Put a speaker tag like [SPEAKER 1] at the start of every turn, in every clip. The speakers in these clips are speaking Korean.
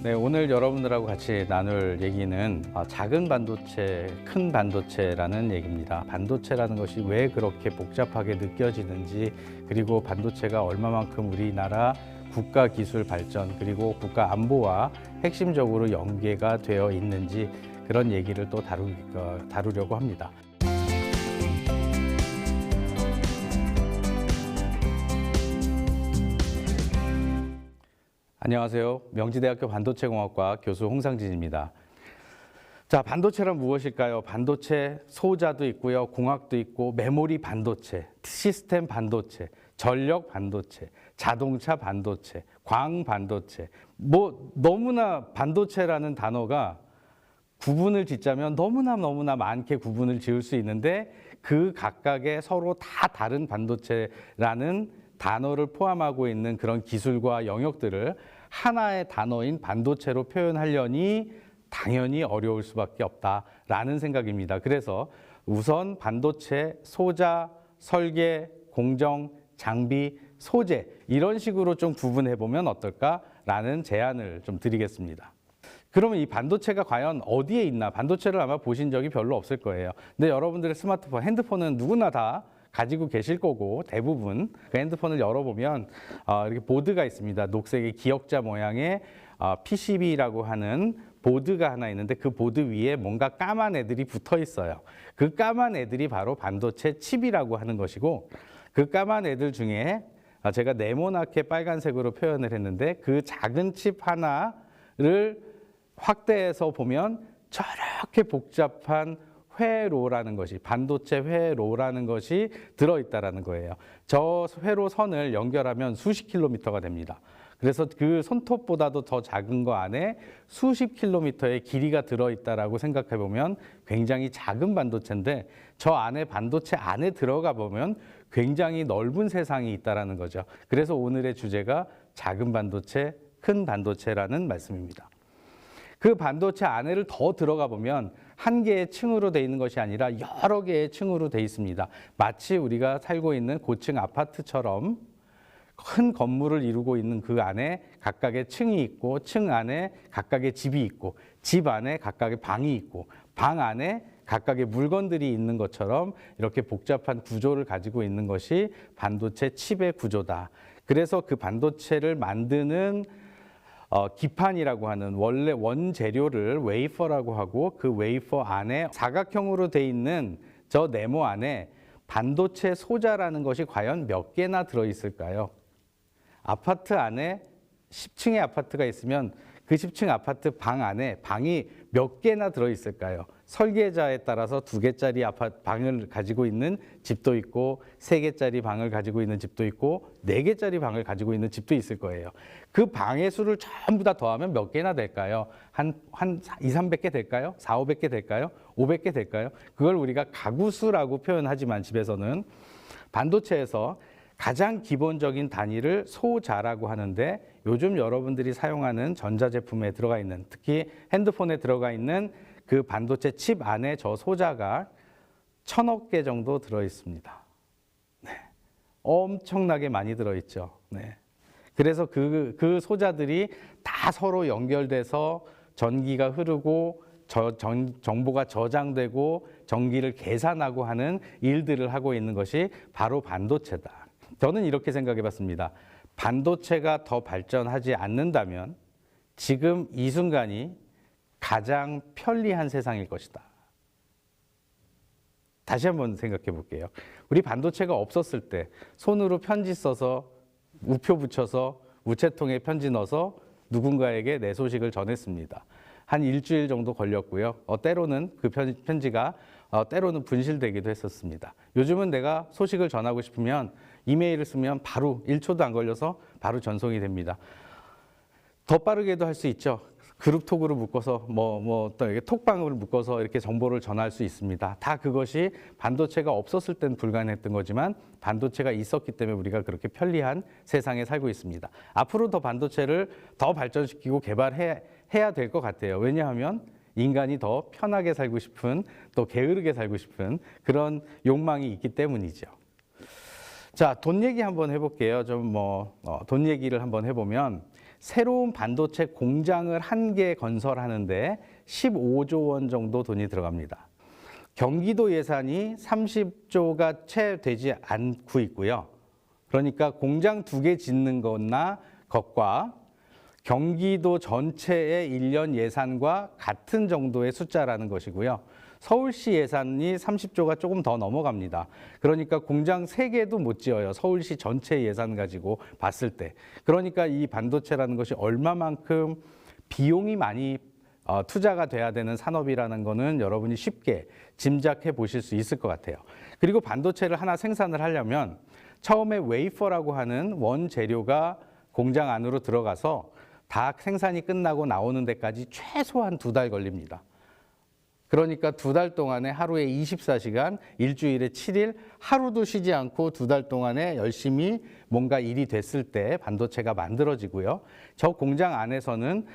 [SPEAKER 1] 네, 오늘 여러분들하고 같이 나눌 얘기는 어, 작은 반도체, 큰 반도체라는 얘기입니다. 반도체라는 것이 왜 그렇게 복잡하게 느껴지는지, 그리고 반도체가 얼마만큼 우리나라 국가 기술 발전, 그리고 국가 안보와 핵심적으로 연계가 되어 있는지 그런 얘기를 또 다루, 어, 다루려고 합니다. 안녕하세요. 명지대학교 반도체공학과 교수 홍상진입니다. 자, 반도체란 무엇일까요? 반도체 소자도 있고요. 공학도 있고 메모리 반도체, 시스템 반도체, 전력 반도체, 자동차 반도체, 광 반도체. 뭐 너무나 반도체라는 단어가 구분을 짓자면 너무나 너무나 많게 구분을 지을 수 있는데 그 각각의 서로 다 다른 반도체라는 단어를 포함하고 있는 그런 기술과 영역들을 하나의 단어인 반도체로 표현하려니 당연히 어려울 수밖에 없다라는 생각입니다. 그래서 우선 반도체 소자, 설계, 공정, 장비, 소재 이런 식으로 좀 구분해 보면 어떨까라는 제안을 좀 드리겠습니다. 그러면 이 반도체가 과연 어디에 있나? 반도체를 아마 보신 적이 별로 없을 거예요. 근데 여러분들의 스마트폰, 핸드폰은 누구나 다 가지고 계실 거고 대부분 그 핸드폰을 열어보면 어, 이렇게 보드가 있습니다. 녹색의 기억자 모양의 어, PCB라고 하는 보드가 하나 있는데 그 보드 위에 뭔가 까만 애들이 붙어 있어요. 그 까만 애들이 바로 반도체 칩이라고 하는 것이고 그 까만 애들 중에 아, 제가 네모나게 빨간색으로 표현을 했는데 그 작은 칩 하나를 확대해서 보면 저렇게 복잡한 회로라는 것이 반도체 회로라는 것이 들어있다라는 거예요. 저 회로 선을 연결하면 수십 킬로미터가 됩니다. 그래서 그 손톱보다도 더 작은 거 안에 수십 킬로미터의 길이가 들어있다라고 생각해 보면 굉장히 작은 반도체인데 저 안에 반도체 안에 들어가 보면 굉장히 넓은 세상이 있다라는 거죠. 그래서 오늘의 주제가 작은 반도체, 큰 반도체라는 말씀입니다. 그 반도체 안에를 더 들어가 보면 한 개의 층으로 돼 있는 것이 아니라 여러 개의 층으로 돼 있습니다. 마치 우리가 살고 있는 고층 아파트처럼 큰 건물을 이루고 있는 그 안에 각각의 층이 있고 층 안에 각각의 집이 있고 집 안에 각각의 방이 있고 방 안에 각각의 물건들이 있는 것처럼 이렇게 복잡한 구조를 가지고 있는 것이 반도체 칩의 구조다. 그래서 그 반도체를 만드는 어, 기판이라고 하는 원래 원재료를 웨이퍼라고 하고 그 웨이퍼 안에 사각형으로 돼 있는 저 네모 안에 반도체 소자라는 것이 과연 몇 개나 들어 있을까요? 아파트 안에 10층의 아파트가 있으면 그 10층 아파트 방 안에 방이 몇 개나 들어 있을까요? 설계자에 따라서 두 개짜리 아파트 방을 가지고 있는 집도 있고 세 개짜리 방을 가지고 있는 집도 있고 네 개짜리 방을 가지고 있는 집도 있을 거예요. 그 방의 수를 전부 다 더하면 몇 개나 될까요? 한, 한 2, 300개 될까요? 4, 500개 될까요? 500개 될까요? 그걸 우리가 가구 수라고 표현하지만 집에서는 반도체에서 가장 기본적인 단위를 소자라고 하는데 요즘 여러분들이 사용하는 전자제품에 들어가 있는 특히 핸드폰에 들어가 있는 그 반도체 칩 안에 저 소자가 천억 개 정도 들어 있습니다. 네. 엄청나게 많이 들어 있죠. 네. 그래서 그, 그 소자들이 다 서로 연결돼서 전기가 흐르고 저, 전, 정보가 저장되고 전기를 계산하고 하는 일들을 하고 있는 것이 바로 반도체다. 저는 이렇게 생각해 봤습니다. 반도체가 더 발전하지 않는다면 지금 이 순간이 가장 편리한 세상일 것이다. 다시 한번 생각해 볼게요. 우리 반도체가 없었을 때 손으로 편지 써서 우표 붙여서 우체통에 편지 넣어서 누군가에게 내 소식을 전했습니다. 한 일주일 정도 걸렸고요. 어, 때로는 그 편지가 어, 때로는 분실되기도 했었습니다. 요즘은 내가 소식을 전하고 싶으면 이메일을 쓰면 바로 1초도 안 걸려서 바로 전송이 됩니다. 더 빠르게도 할 수 있죠. 그룹톡으로 묶어서 뭐뭐또 이렇게 톡방으로 묶어서 이렇게 정보를 전할 수 있습니다. 다 그것이 반도체가 없었을 땐 불가능했던 거지만 반도체가 있었기 때문에 우리가 그렇게 편리한 세상에 살고 있습니다. 앞으로 더 반도체를 더 발전시키고 개발해 해야 될 것 같아요. 왜냐하면 인간이 더 편하게 살고 싶은 또 게으르게 살고 싶은 그런 욕망이 있기 때문이죠. 자, 돈 얘기 한번 해볼게요. 좀 뭐, 어, 돈 얘기를 한번 해보면 새로운 반도체 공장을 한 개 건설하는데 15조 원 정도 돈이 들어갑니다. 경기도 예산이 30조가 채 되지 않고 있고요. 그러니까 공장 두 개 짓는 것나 것과 경기도 전체의 일년 예산과 같은 정도의 숫자라는 것이고요. 서울시 예산이 30조가 조금 더 넘어갑니다. 그러니까 공장 세개도 못 지어요. 서울시 전체 예산 가지고 봤을 때. 그러니까 이 반도체라는 것이 얼마만큼 비용이 많이 어, 투자가 돼야 되는 산업이라는 거는 여러분이 쉽게 짐작해 보실 수 있을 것 같아요. 그리고 반도체를 하나 생산을 하려면 처음에 웨이퍼라고 하는 원재료가 공장 안으로 들어가서 다 생산이 끝나고 나오는 데까지 최소한 두 달 걸립니다. 그러니까 두 달 동안에 하루에 24시간, 일주일에 7일, 하루도 쉬지 않고 두 달 동안에 열심히 뭔가 일이 됐을 때 반도체가 만들어지고요. 저 공장 안에서는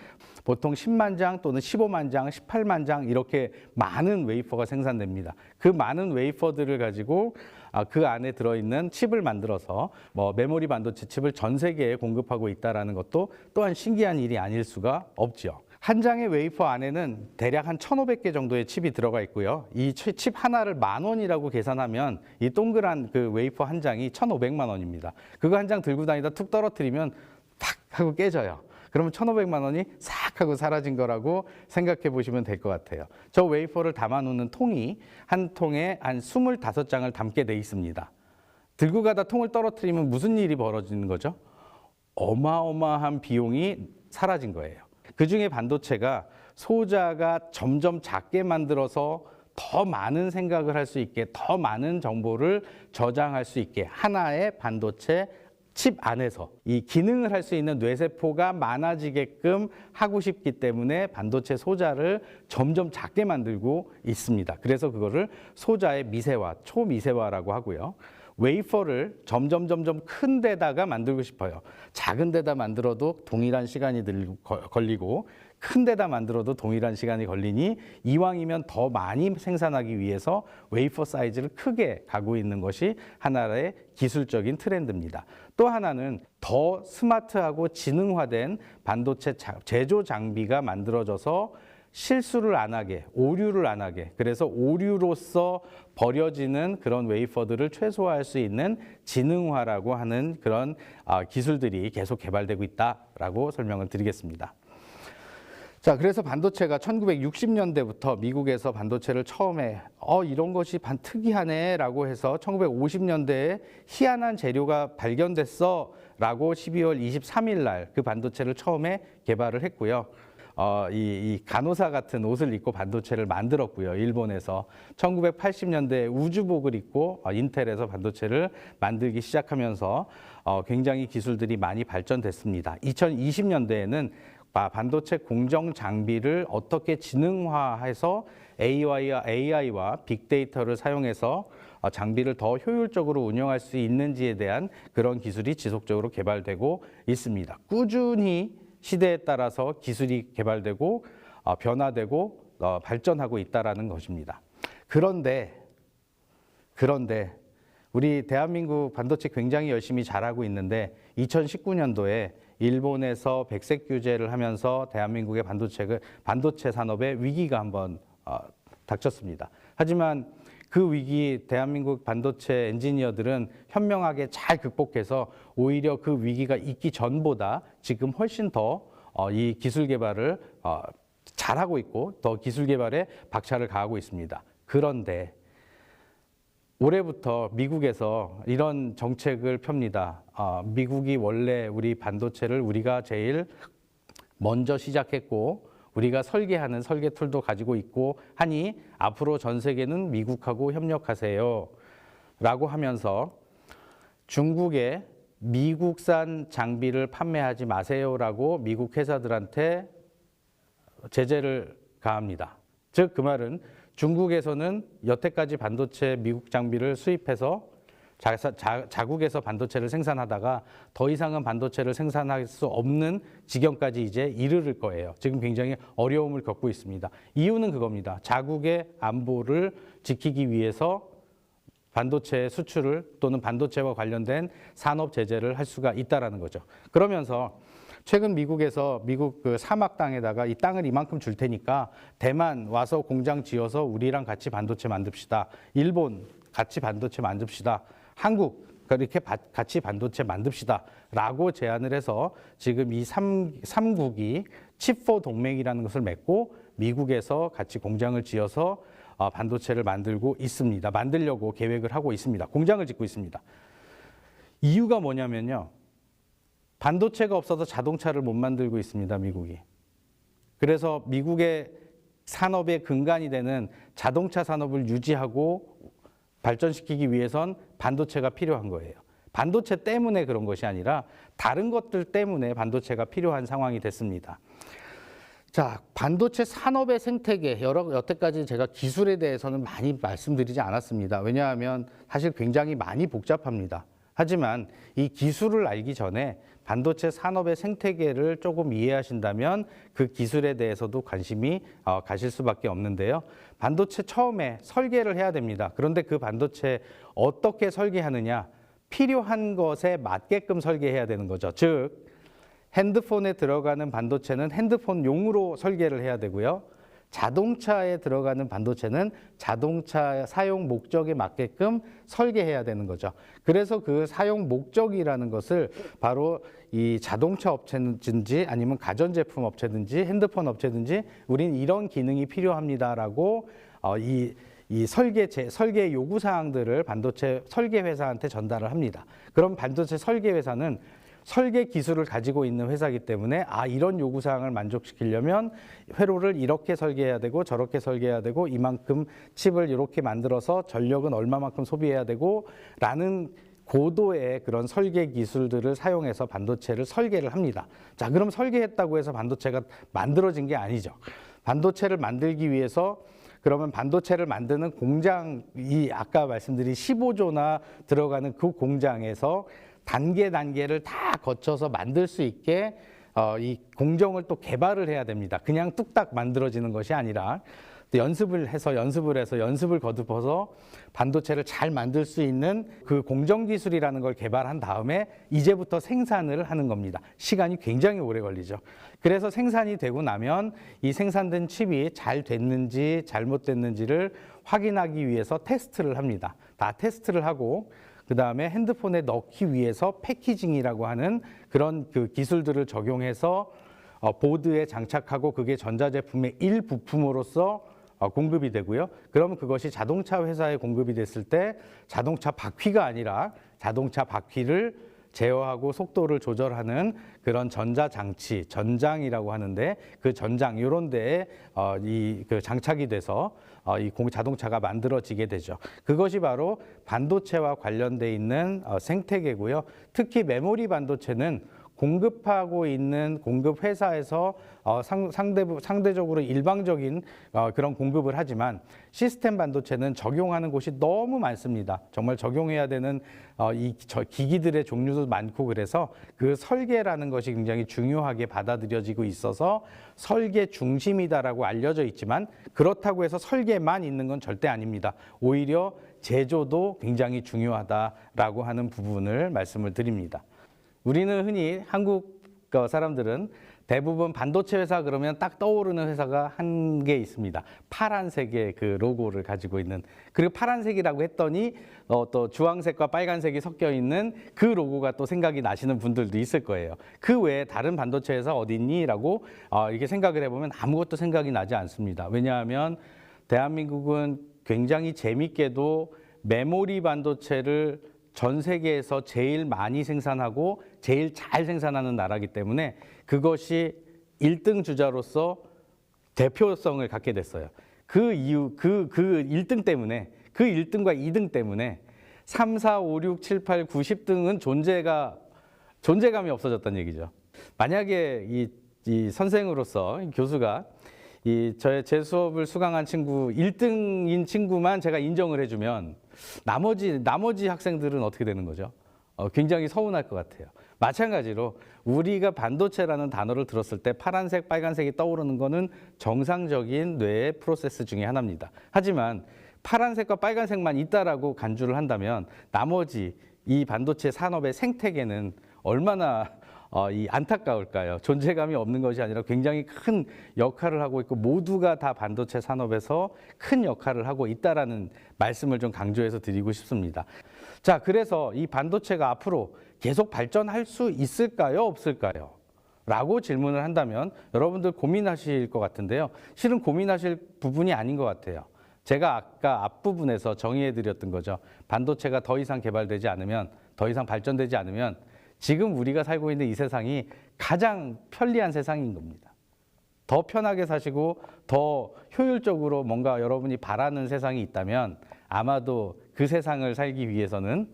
[SPEAKER 1] 보통 10만 장 또는 15만 장, 18만 장 이렇게 많은 웨이퍼가 생산됩니다. 그 많은 웨이퍼들을 가지고 아, 그 안에 들어있는 칩을 만들어서 뭐 메모리 반도체 칩을 전 세계에 공급하고 있다라는 것도 또한 신기한 일이 아닐 수가 없죠. 한 장의 웨이퍼 안에는 대략 한 1,500개 정도의 칩이 들어가 있고요. 이 칩 하나를 만 원이라고 계산하면 이 동그란 그 웨이퍼 한 장이 1,500만 원입니다. 그거 한 장 들고 다니다 툭 떨어뜨리면 탁 하고 깨져요. 그러면 1,500만 원이 싹 하고 사라진 거라고 생각해 보시면 될 것 같아요. 저 웨이퍼를 담아 놓는 통이 한 통에 한 25장을 담게 돼 있습니다. 들고 가다 통을 떨어뜨리면 무슨 일이 벌어지는 거죠? 어마어마한 비용이 사라진 거예요. 그 중에 반도체가 소자가 점점 작게 만들어서 더 많은 생각을 할 수 있게, 더 많은 정보를 저장할 수 있게 하나의 반도체 칩 안에서 이 기능을 할 수 있는 뇌세포가 많아지게끔 하고 싶기 때문에 반도체 소자를 점점 작게 만들고 있습니다. 그래서 그거를 소자의 미세화, 초미세화라고 하고요. 웨이퍼를 점점 점점 큰 데다가 만들고 싶어요. 작은 데다 만들어도 동일한 시간이 걸리고 큰 데다 만들어도 동일한 시간이 걸리니 이왕이면 더 많이 생산하기 위해서 웨이퍼 사이즈를 크게 가고 있는 것이 하나의 기술적인 트렌드입니다. 또 하나는 더 스마트하고 지능화된 반도체 자- 제조 장비가 만들어져서 실수를 안 하게, 오류를 안 하게, 그래서 오류로서 버려지는 그런 웨이퍼들을 최소화할 수 있는 지능화라고 하는 그런 아, 기술들이 계속 개발되고 있다라고 설명을 드리겠습니다. 자, 그래서 반도체가 1960년대부터 미국에서 반도체를 처음에 어 이런 것이 반 특이하네라고 해서 1950년대에 희한한 재료가 발견됐어라고 12월 23일 날 그 반도체를 처음에 개발을 했고요. 어, 이, 이 간호사 같은 옷을 입고 반도체를 만들었고요. 일본에서 1980년대에 우주복을 입고 어, 인텔에서 반도체를 만들기 시작하면서 어, 굉장히 기술들이 많이 발전됐습니다. 2020년대에는 바- 반도체 공정 장비를 어떻게 지능화해서 AI와, AI와 빅데이터를 사용해서 어, 장비를 더 효율적으로 운영할 수 있는지에 대한 그런 기술이 지속적으로 개발되고 있습니다. 꾸준히 시대에 따라서 기술이 개발되고 어, 변화되고 어, 발전하고 있다라는 것입니다. 그런데 그런데 우리 대한민국 반도체 굉장히 열심히 잘하고 있는데 2019년도에 일본에서 백색 규제를 하면서 대한민국의 반도체 반도체 산업에 위기가 한번 어, 닥쳤습니다. 하지만 그 위기 대한민국 반도체 엔지니어들은 현명하게 잘 극복해서 오히려 그 위기가 있기 전보다 지금 훨씬 더 이 기술 개발을 어, 잘하고 있고 더 기술 개발에 박차를 가하고 있습니다. 그런데 올해부터 미국에서 이런 정책을 펴니다. 아, 미국이 원래 우리 반도체를 우리가 제일 먼저 시작했고 우리가 설계하는 설계 툴도 가지고 있고 하니 앞으로 전 세계는 미국하고 협력하세요. 라고 하면서 중국에 미국산 장비를 판매하지 마세요라고 미국 회사들한테 제재를 가합니다. 즉 그 말은 중국에서는 여태까지 반도체 미국 장비를 수입해서 자, 자, 자국에서 반도체를 생산하다가 더 이상은 반도체를 생산할 수 없는 지경까지 이제 이르를 거예요. 지금 굉장히 어려움을 겪고 있습니다. 이유는 그겁니다. 자국의 안보를 지키기 위해서 반도체 수출을 또는 반도체와 관련된 산업 제재를 할 수가 있다라는 거죠. 그러면서 최근 미국에서 미국 그 사막 땅에다가 이 땅을 이만큼 줄 테니까 대만 와서 공장 지어서 우리랑 같이 반도체 만듭시다. 일본 같이 반도체 만듭시다. 한국 그렇게 바- 같이 반도체 만듭시다라고 제안을 해서 지금 이 삼, 삼국이 칩4 동맹이라는 것을 맺고 미국에서 같이 공장을 지어서 어, 반도체를 만들고 있습니다. 만들려고 계획을 하고 있습니다. 공장을 짓고 있습니다. 이유가 뭐냐면요. 반도체가 없어서 자동차를 못 만들고 있습니다. 미국이. 그래서 미국의 산업의 근간이 되는 자동차 산업을 유지하고 발전시키기 위해선 반도체가 필요한 거예요. 반도체 때문에 그런 것이 아니라 다른 것들 때문에 반도체가 필요한 상황이 됐습니다. 자, 반도체 산업의 생태계 여러 여태까지 제가 기술에 대해서는 많이 말씀드리지 않았습니다. 왜냐하면 사실 굉장히 많이 복잡합니다. 하지만 이 기술을 알기 전에 반도체 산업의 생태계를 조금 이해하신다면 그 기술에 대해서도 관심이 어, 가실 수밖에 없는데요. 반도체 처음에 설계를 해야 됩니다. 그런데 그 반도체 어떻게 설계하느냐? 필요한 것에 맞게끔 설계해야 되는 거죠. 즉, 핸드폰에 들어가는 반도체는 핸드폰용으로 설계를 해야 되고요. 자동차에 들어가는 반도체는 자동차 사용 목적에 맞게끔 설계해야 되는 거죠. 그래서 그 사용 목적이라는 것을 바로 이 자동차 업체든지 아니면 가전제품 업체든지 핸드폰 업체든지 우린 이런 기능이 필요합니다라고 어, 이, 이 설계 제, 설계 요구 사항들을 반도체 설계 회사한테 전달을 합니다. 그럼 반도체 설계 회사는 설계 기술을 가지고 있는 회사이기 때문에 아 이런 요구 사항을 만족시키려면 회로를 이렇게 설계해야 되고 저렇게 설계해야 되고 이만큼 칩을 이렇게 만들어서 전력은 얼마만큼 소비해야 되고라는 고도의 그런 설계 기술들을 사용해서 반도체를 설계를 합니다. 자, 그럼 설계했다고 해서 반도체가 만들어진 게 아니죠. 반도체를 만들기 위해서 그러면 반도체를 만드는 공장 이 아까 말씀드린 15조나 들어가는 그 공장에서 단계 단계를 다 거쳐서 만들 수 있게 어, 이 공정을 또 개발을 해야 됩니다. 그냥 뚝딱 만들어지는 것이 아니라 또 연습을 해서 연습을 해서 연습을 거듭해서 반도체를 잘 만들 수 있는 그 공정 기술이라는 걸 개발한 다음에 이제부터 생산을 하는 겁니다. 시간이 굉장히 오래 걸리죠. 그래서 생산이 되고 나면 이 생산된 칩이 잘 됐는지 잘못됐는지를 확인하기 위해서 테스트를 합니다. 다 테스트를 하고 그 다음에 핸드폰에 넣기 위해서 패키징이라고 하는 그런 그 기술들을 적용해서 어, 보드에 장착하고 그게 전자제품의 일부품으로서 어, 공급이 되고요. 그러면 그것이 자동차 회사에 공급이 됐을 때 자동차 바퀴가 아니라 자동차 바퀴를 제어하고 속도를 조절하는 그런 전자장치, 전장이라고 하는데 그 전장 이런 데에 어, 이그 장착이 돼서 어, 이 공- 자동차가 만들어지게 되죠. 그것이 바로 반도체와 관련돼 있는 어, 생태계고요. 특히 메모리 반도체는 공급하고 있는 공급 회사에서 어, 상, 상대, 상대적으로 일방적인 어, 그런 공급을 하지만 시스템 반도체는 적용하는 곳이 너무 많습니다. 정말 적용해야 되는 어, 이 저, 기기들의 종류도 많고 그래서 그 설계라는 것이 굉장히 중요하게 받아들여지고 있어서 설계 중심이다라고 알려져 있지만 그렇다고 해서 설계만 있는 건 절대 아닙니다. 오히려 제조도 굉장히 중요하다라고 하는 부분을 말씀을 드립니다. 우리는 흔히 한국 어, 사람들은 대부분 반도체 회사 그러면 딱 떠오르는 회사가 한 개 있습니다. 파란색의 그 로고를 가지고 있는 그리고 파란색이라고 했더니 어, 또 주황색과 빨간색이 섞여 있는 그 로고가 또 생각이 나시는 분들도 있을 거예요. 그 외에 다른 반도체 회사 어디 있니?라고 어, 이렇게 생각을 해보면 아무것도 생각이 나지 않습니다. 왜냐하면 대한민국은 굉장히 재밌게도 메모리 반도체를 전 세계에서 제일 많이 생산하고 제일 잘 생산하는 나라이기 때문에 그것이 1등 주자로서 대표성을 갖게 됐어요. 그 이유, 그, 그 1등 때문에, 그 1등과 2등 때문에 3, 4, 5, 6, 7, 8, 9, 10등은 존재가, 존재감이 없어졌다는 얘기죠. 만약에 이, 이 선생으로서 이 교수가 이 저의 제 수업을 수강한 친구 1등인 친구만 제가 인정을 해주면 나머지 나머지 학생들은 어떻게 되는 거죠? 어, 굉장히 서운할 것 같아요. 마찬가지로 우리가 반도체라는 단어를 들었을 때 파란색, 빨간색이 떠오르는 거는 정상적인 뇌의 프로세스 중에 하나입니다. 하지만 파란색과 빨간색만 있다라고 간주를 한다면 나머지 이 반도체 산업의 생태계는 얼마나 어, 이 안타까울까요? 존재감이 없는 것이 아니라 굉장히 큰 역할을 하고 있고 모두가 다 반도체 산업에서 큰 역할을 하고 있다라는 말씀을 좀 강조해서 드리고 싶습니다. 자, 그래서 이 반도체가 앞으로 계속 발전할 수 있을까요? 없을까요? 라고 질문을 한다면 여러분들 고민하실 것 같은데요. 실은 고민하실 부분이 아닌 것 같아요. 제가 아까 앞부분에서 정의해 드렸던 거죠. 반도체가 더 이상 개발되지 않으면, 더 이상 발전되지 않으면 지금 우리가 살고 있는 이 세상이 가장 편리한 세상인 겁니다. 더 편하게 사시고 더 효율적으로 뭔가 여러분이 바라는 세상이 있다면 아마도 그 세상을 살기 위해서는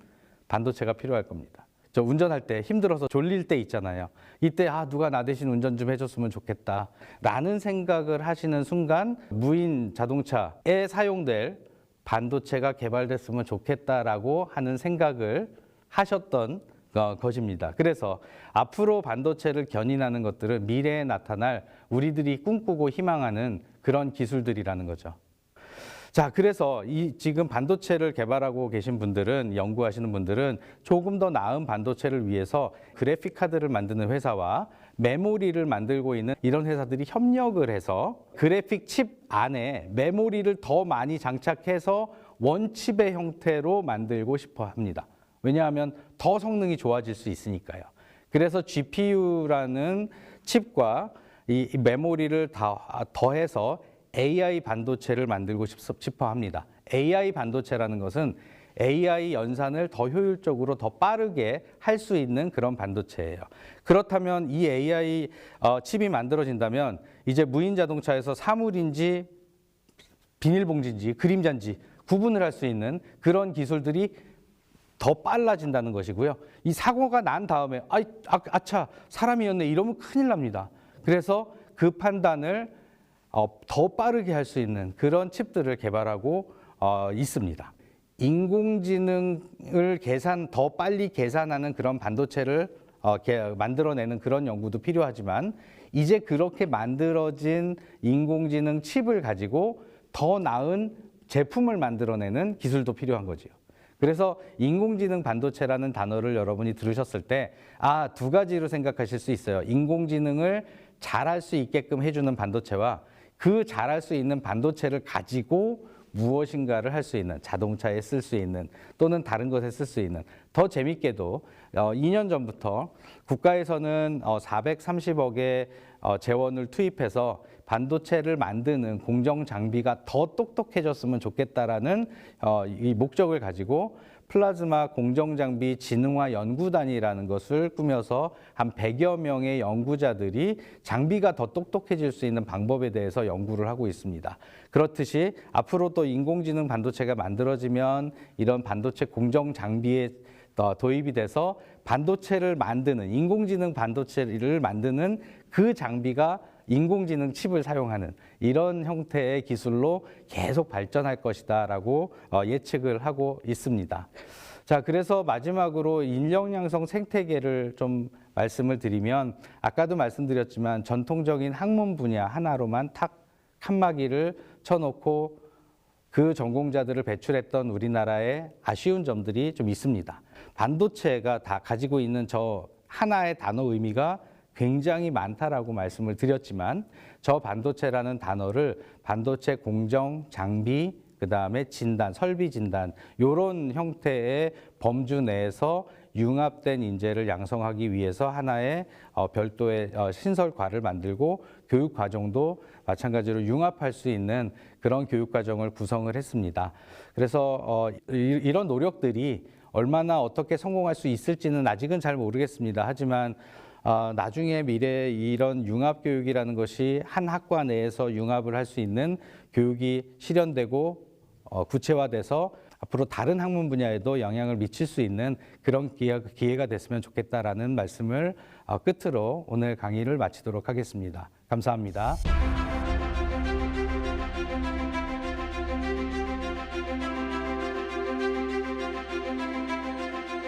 [SPEAKER 1] 반도체가 필요할 겁니다. 저 운전할 때 힘들어서 졸릴 때 있잖아요. 이때 아 누가 나 대신 운전 좀 해줬으면 좋겠다 라는 생각을 하시는 순간 무인 자동차에 사용될 반도체가 개발됐으면 좋겠다라고 하는 생각을 하셨던 어, 것입니다. 그래서 앞으로 반도체를 견인하는 것들은 미래에 나타날 우리들이 꿈꾸고 희망하는 그런 기술들이라는 거죠. 자, 그래서 이 지금 반도체를 개발하고 계신 분들은 연구하시는 분들은 조금 더 나은 반도체를 위해서 그래픽 카드를 만드는 회사와 메모리를 만들고 있는 이런 회사들이 협력을 해서 그래픽 칩 안에 메모리를 더 많이 장착해서 원칩의 형태로 만들고 싶어 합니다. 왜냐하면 더 성능이 좋아질 수 있으니까요. 그래서 GPU라는 칩과 이 메모리를 다 더해서 AI 반도체를 만들고 싶어 합니다. AI 반도체라는 것은 AI 연산을 더 효율적으로 더 빠르게 할 수 있는 그런 반도체예요. 그렇다면 이 AI 어, 칩이 만들어진다면 이제 무인 자동차에서 사물인지 비닐봉지인지 그림자인지 구분을 할 수 있는 그런 기술들이 더 빨라진다는 것이고요. 이 사고가 난 다음에 아이 아, 아차 사람이었네 이러면 큰일 납니다. 그래서 그 판단을 어, 더 빠르게 할 수 있는 그런 칩들을 개발하고 어, 있습니다. 인공지능을 계산 더 빨리 계산하는 그런 반도체를 어, 개, 만들어내는 그런 연구도 필요하지만 이제 그렇게 만들어진 인공지능 칩을 가지고 더 나은 제품을 만들어내는 기술도 필요한 거지요. 그래서 인공지능 반도체라는 단어를 여러분이 들으셨을 때, 아, 두 가지로 생각하실 수 있어요. 인공지능을 잘할 수 있게끔 해주는 반도체와 그 잘할 수 있는 반도체를 가지고 무엇인가를 할 수 있는 자동차에 쓸 수 있는 또는 다른 것에 쓸 수 있는 더 재밌게도 어, 2년 전부터 국가에서는 어, 430억의 어, 재원을 투입해서 반도체를 만드는 공정 장비가 더 똑똑해졌으면 좋겠다라는 어, 이 목적을 가지고 플라즈마 공정장비 진흥화 연구단이라는 것을 꾸며서 한 100여 명의 연구자들이 장비가 더 똑똑해질 수 있는 방법에 대해서 연구를 하고 있습니다. 그렇듯이 앞으로 또 인공지능 반도체가 만들어지면 이런 반도체 공정 장비에 어, 도입이 돼서 반도체를 만드는 인공지능 반도체를 만드는 그 장비가 인공지능 칩을 사용하는 이런 형태의 기술로 계속 발전할 것이다라고 어, 예측을 하고 있습니다. 자, 그래서 마지막으로 인력 양성 생태계를 좀 말씀을 드리면 아까도 말씀드렸지만 전통적인 학문 분야 하나로만 탁 칸막이를 쳐놓고 그 전공자들을 배출했던 우리나라의 아쉬운 점들이 좀 있습니다. 반도체가 다 가지고 있는 저 하나의 단어 의미가 굉장히 많다라고 말씀을 드렸지만 저 반도체라는 단어를 반도체 공정, 장비, 그 다음에 진단, 설비 진단 요런 형태의 범주 내에서 융합된 인재를 양성하기 위해서 하나의 어, 별도의 어, 신설과를 만들고 교육 과정도 마찬가지로 융합할 수 있는 그런 교육 과정을 구성을 했습니다. 그래서 어, 이, 이런 노력들이 얼마나 어떻게 성공할 수 있을지는 아직은 잘 모르겠습니다. 하지만 어, 나중에 미래에 이런 융합 교육이라는 것이 한 학과 내에서 융합을 할 수 있는 교육이 실현되고 어, 구체화돼서 앞으로 다른 학문 분야에도 영향을 미칠 수 있는 그런 기회가, 기회가 됐으면 좋겠다라는 말씀을 어, 끝으로 오늘 강의를 마치도록 하겠습니다. 감사합니다.